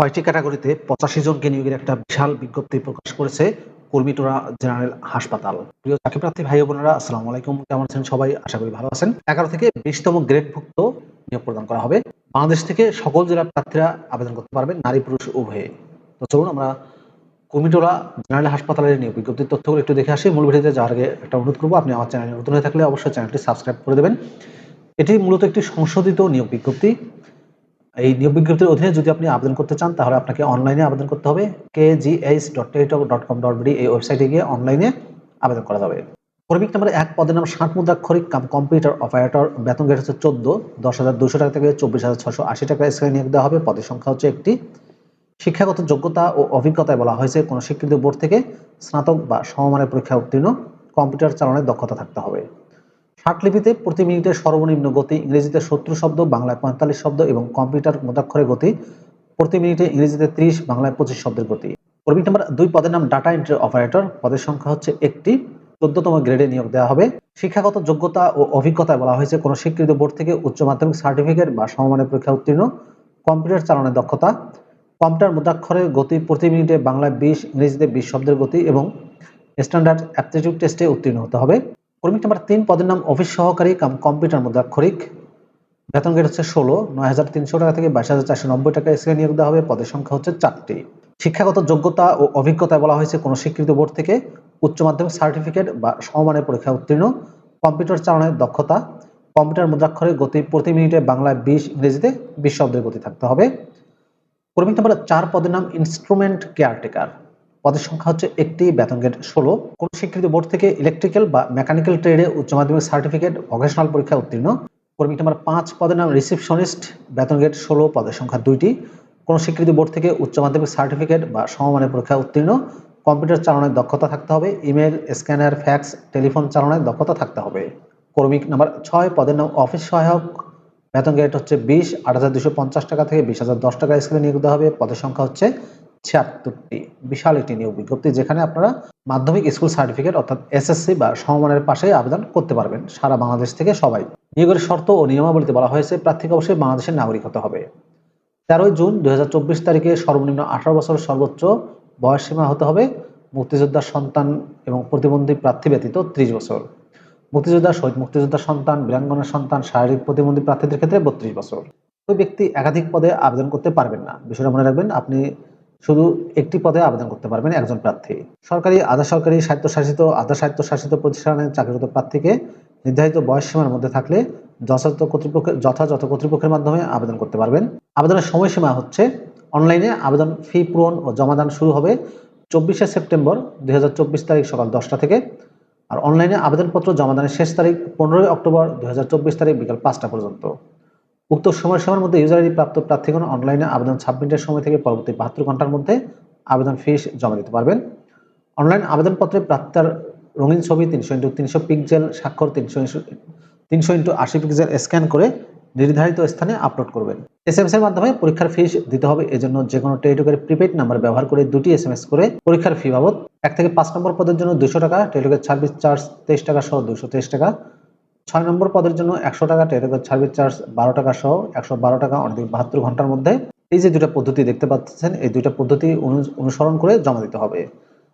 ছয়টি ক্যাটাগরিতে পঁচাশি জনকে নিয়োগের একটা বিশাল বিজ্ঞপ্তি প্রকাশ করেছে কর্মীটোরা জেনারেল হাসপাতাল। প্রিয় চাকরি প্রার্থী ভাই বোনেরা, আসসালামু আলাইকুম। কেমন আছেন সবাই? আশা করি ভালো আছেন। এগারো থেকে বিশতম গ্রেডভুক্ত নিয়োগ প্রদান করা হবে। বাংলাদেশ থেকে সকল জেলার প্রার্থীরা আবেদন করতে পারবেন, নারী, পুরুষ, উভয়ে। তো চলুন আমরা কমিটোলা জেনারেল হাসপাতালের নিয়োগ বিজ্ঞপ্তির তথ্যগুলো একটু দেখে আসি। মূল ভিডিওতে যাওয়ার আগে একটা অনুরোধ করব, আপনি আমার চ্যানেলে নতুন হয়ে থাকলে অবশ্যই চ্যানেলটি সাবস্ক্রাইব করে দেবেন। এটি মূলত একটি সংশোধিত নিয়োগ বিজ্ঞপ্তি। এই নিয়োগ বিজ্ঞপ্তির অধীনে যদি আপনি আবেদন করতে চান, তাহলে আপনাকে অনলাইনে আবেদন করতে হবে। K G H dot dot com dot BD এই ওয়েবসাইটে গিয়ে অনলাইনে আবেদন করা যাবে। কর্মিক নাম্বার এক পদের নাম ষাট মুদ্রাক্ষরিক কাম কম্পিউটার অপারেটর। বেতন গেট হচ্ছে চোদ্দ, দশ হাজার দুশো টাকা থেকে চব্বিশ হাজার ছশো আশি টাকা স্কেলে নিয়োগ দেওয়া হবে। পদের সংখ্যা হচ্ছে একটি। শিক্ষাগত যোগ্যতা ও অভিজ্ঞতায় বলা হয়েছে, কোনো স্বীকৃত বোর্ড থেকে স্নাতক বা সমমানের পরীক্ষা উত্তীর্ণ। কম্পিউটার চালানোর দক্ষতা থাকতে হবে। ষাটলিপিতে প্রতি মিনিটে সর্বনিম্ন গতি ইংরেজিতে সত্তর শব্দ, বাংলায় পঁয়তাল্লিশ শব্দ এবং কম্পিউটার মুদ্রাক্ষরের গতি প্রতি মিনিটে ইংরেজিতে ত্রিশ, বাংলায় পঁচিশ শব্দের গতি। কর্মী নাম্বার দুই পদের নাম ডাটা এন্ট্রি অপারেটর। পদের সংখ্যা হচ্ছে একটি। চোদ্দতম গ্রেডে নিয়োগ দেওয়া হবে। শিক্ষাগত যোগ্যতা ও অভিজ্ঞতায় বলা হয়েছে, কোনো স্বীকৃত বোর্ড থেকে উচ্চ মাধ্যমিক সার্টিফিকেট বা সমমানের পরীক্ষা উত্তীর্ণ। কম্পিউটার চালানোর দক্ষতা। কম্পিউটার মুদ্রাক্ষরের গতি প্রতি মিনিটে বাংলায় বিশ, ইংরেজিতে বিশ শব্দের গতি এবং স্ট্যান্ডার্ড অ্যাপটিটিউড টেস্টে উত্তীর্ণ হতে হবে। কর্মী নাম্বার তিন পদের নাম অফিস সহকারী, কাম কম্পিউটার মুদ্রাক্ষরিক বেতন গেট হচ্ছে ষোলো নয় হাজার তিনশো টাকা থেকে বাইশ হাজার চারশো নব্বই টাকা এসে নিয়োগ দেওয়া হবে। পদের সংখ্যা হচ্ছে চারটি। শিক্ষাগত যোগ্যতা ও অভিজ্ঞতায় বলা হয়েছে কোনো স্বীকৃত বোর্ড থেকে উচ্চ মাধ্যমিক সার্টিফিকেট বা সমমানের পরীক্ষা উত্তীর্ণ। কম্পিউটার চালানোর দক্ষতা। কম্পিউটার মুদ্রাক্ষরের গতি প্রতি মিনিটে বাংলায় বিশ, ইংরেজিতে বিশ শব্দের গতি থাকতে হবে। কর্মী নাম্বার চার পদের নাম ইনস্ট্রুমেন্ট কেয়ারটেকার। পদের সংখ্যা হচ্ছে একটি, বেতন গেট ষোলো। কোন স্বীকৃত বোর্ড থেকে ইলেকট্রিক্যাল বা মেকানিক্যাল ট্রেডে উচ্চ মাধ্যমিক সার্টিফিকেট ভোকেশনাল পরীক্ষা উত্তীর্ণ। কর্মী নাম্বার পাঁচ পদের নাম রিসিপশনিস্ট বেতন গেট ষোলো, পদের সংখ্যা দুইটি। কোন স্বীকৃত বোর্ড থেকে উচ্চ মাধ্যমিক সার্টিফিকেট বা সমমানের পরীক্ষা উত্তীর্ণ। কম্পিউটার চালানোর দক্ষতা থাকতে হবে। ইমেল স্ক্যানার ফ্যাক্স টেলিফোন চালানোর দক্ষতা থাকতে হবে। কর্মিক নাম্বার ছয় পদের নাম অফিস সহায়ক। বেতন গেট হচ্ছে বিশ, আট হাজার দুশো পঞ্চাশ টাকা থেকে বিশ হাজার দশ টাকা স্কেলে নিয়োগ দেওয়া হবে। পদের সংখ্যা হচ্ছে ছিয়াত্তরটি বিশাল একটি নিয়োগ বিজ্ঞপ্তি যেখানে আপনারা মাধ্যমিক স্কুল সার্টিফিকেট অর্থাৎ এসএসসি বা সমমানের পাশে আবেদন করতে পারবেন। সারা বাংলাদেশ থেকে সবাই। নিয়োগের শর্ত ও নিয়মাবলীতে বলা হয়েছে, প্রার্থীকে অবশ্যই বাংলাদেশের নাগরিক হতে হবে। তেরোই জুন দুই তারিখে সর্বনিম্ন আঠারো বছর সর্বোচ্চ বয়স সীমা হতে হবে। মুক্তিযোদ্ধার সন্তান এবং প্রতিবন্ধী প্রার্থী ব্যতীত ত্রিশ বছর। মুক্তিযোদ্ধা, শহীদ মুক্তিযোদ্ধার সন্তান, বীরাঙ্গনার সন্তান, শারীরিক প্রতিবন্ধী প্রার্থীদের ক্ষেত্রে বত্রিশ বছর। ওই ব্যক্তি একাধিক পদে আবেদন করতে পারবেন না। বিষয়টা মনে রাখবেন, আপনি শুধু একটি পদে আবেদন করতে পারবেন একজন প্রার্থী। সরকারি, আধা সরকারি, স্বায়ত্তশাসিত, আধা স্বায়ত্তশাসিত প্রতিষ্ঠানে চাকরিরত প্রার্থীকে নির্ধারিত বয়স সীমার মধ্যে থাকলে যথাযথ কর্তৃপক্ষের যথাযথ কর্তৃপক্ষের মাধ্যমে আবেদন করতে পারবেন। আবেদনের সময়সীমা হচ্ছে অনলাইনে আবেদন ফি পূরণ ও জমাদান শুরু হবে চব্বিশে সেপ্টেম্বর দুই হাজার চব্বিশ তারিখ সকাল দশটা থেকে আর অনলাইনে আবেদনপত্র জমাদানের শেষ তারিখ পনেরোই অক্টোবর দুই হাজার চব্বিশ তারিখ বিকাল পাঁচটা পর্যন্ত। উক্ত সময়সীমার মধ্যে ইউজার আইডি প্রাপ্ত প্রার্থীগণ অনলাইনে আবেদন সাবমিটের সময় থেকে পরবর্তী বাহাত্তর ঘণ্টার মধ্যে আবেদন ফিস জমা দিতে পারবেন। অনলাইন আবেদনপত্রে প্রাপ্তার রঙিন ছবি তিনশো ইন্টু তিনশো পিক্সেল স্বাক্ষর তিনশো তিনশো ইন্টু আশি পিক্সেল স্ক্যান করে নির্ধারিত স্থানে আপলোড করবেন। এস এম এস এর মাধ্যমে পরীক্ষার ফিস দিতে হবে, এজন্য যে কোনো টেলিটকের প্রিপেড নাম্বার ব্যবহার করে দুটি এস এম এস করে পরীক্ষার ফি বাবদ। এক থেকে পাঁচ নম্বর পদের জন্য দুশো টাকা টেলিটকের সার্ভিস চার্জ তেইশ টাকা সহ দুশো তেইশ টাকা। ছয় নম্বর পদের জন্য একশো টাকা টেলিটকের সার্ভিস চার্জ বারো টাকা সহ একশো বারো টাকা অনেক বাহাত্তর ঘণ্টার মধ্যে এই যে দুটা পদ্ধতি দেখতে পাচ্ছেন, এই দুইটা পদ্ধতি অনুসরণ করে জমা দিতে হবে।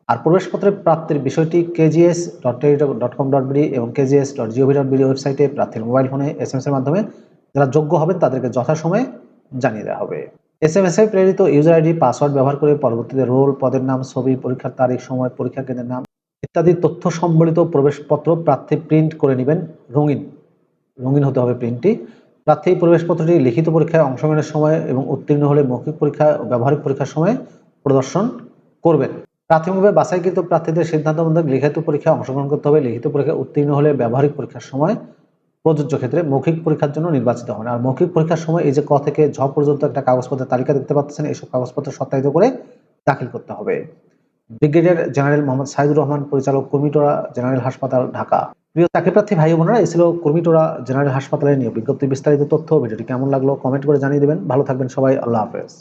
আর প্রবেশপত্রের প্রাপ্তির বিষয়টি KGS dot dot com dot BD এবং KGS dot GOV dot BD ওয়েবসাইটে প্রার্থীর মোবাইল ফোনে এস এম এর মাধ্যমে যারা যোগ্য হবেন তাদেরকে যথাসময়ে জানিয়ে দেওয়া হবে। এস এম এস এ প্রেরিত ইউজার আইডি পাসওয়ার্ড ব্যবহার করে পরবর্তীতে রোল পদের নাম, ছবি, পরীক্ষার তারিখ, সময়, পরীক্ষা কেন্দ্রের নাম ইত্যাদি তথ্য সম্বলিত প্রবেশপত্র প্রার্থী প্রিন্ট করে নেবেন রঙিন। রঙিন হতে হবে প্রিন্টটি। প্রার্থী প্রবেশপত্রটি লিখিত পরীক্ষায় অংশগ্রহণের সময় এবং উত্তীর্ণ হলে মৌখিক পরীক্ষা ও ব্যবহারিক পরীক্ষার সময় প্রদর্শন করবেন। প্রাথমিকভাবে বাছাইকৃত প্রার্থীদের সিদ্ধান্ত মধ্যে লিখিত পরীক্ষায় অংশগ্রহণ করতে হবে। লিখিত পরীক্ষায় উত্তীর্ণ হলে ব্যবহারিক পরীক্ষার সময় প্রযোজ্য ক্ষেত্রে মৌখিক পরীক্ষার জন্য নির্বাচিত হন। আর মৌখিক পরীক্ষার সময় এই যে ক থেকে ঝ পর্যন্ত একটা কাগজপত্রের তালিকা দেখতে পাচ্ছেন, এইসব কাগজপত্র সত্যায়িত করে দাখিল করতে হবে। ব্রিগেডিয়ার জেনারেল মোহাম্মদ সাইদুর রহমান, পরিচালক কর্মীটোরা জেনারেল হাসপাতাল, ঢাকা। প্রিয় চাকরিপ্রার্থী ভাই বোনেরা, এই ছিল কর্মীটোরা জেনারেল হাসপাতালে নিয়ে বিজ্ঞপ্তি বিস্তারিত তথ্য। ভিডিওটি কেমন লাগল কমেন্ট করে জানিয়ে দেবেন। ভালো থাকবেন সবাই। আল্লাহ হাফেজ।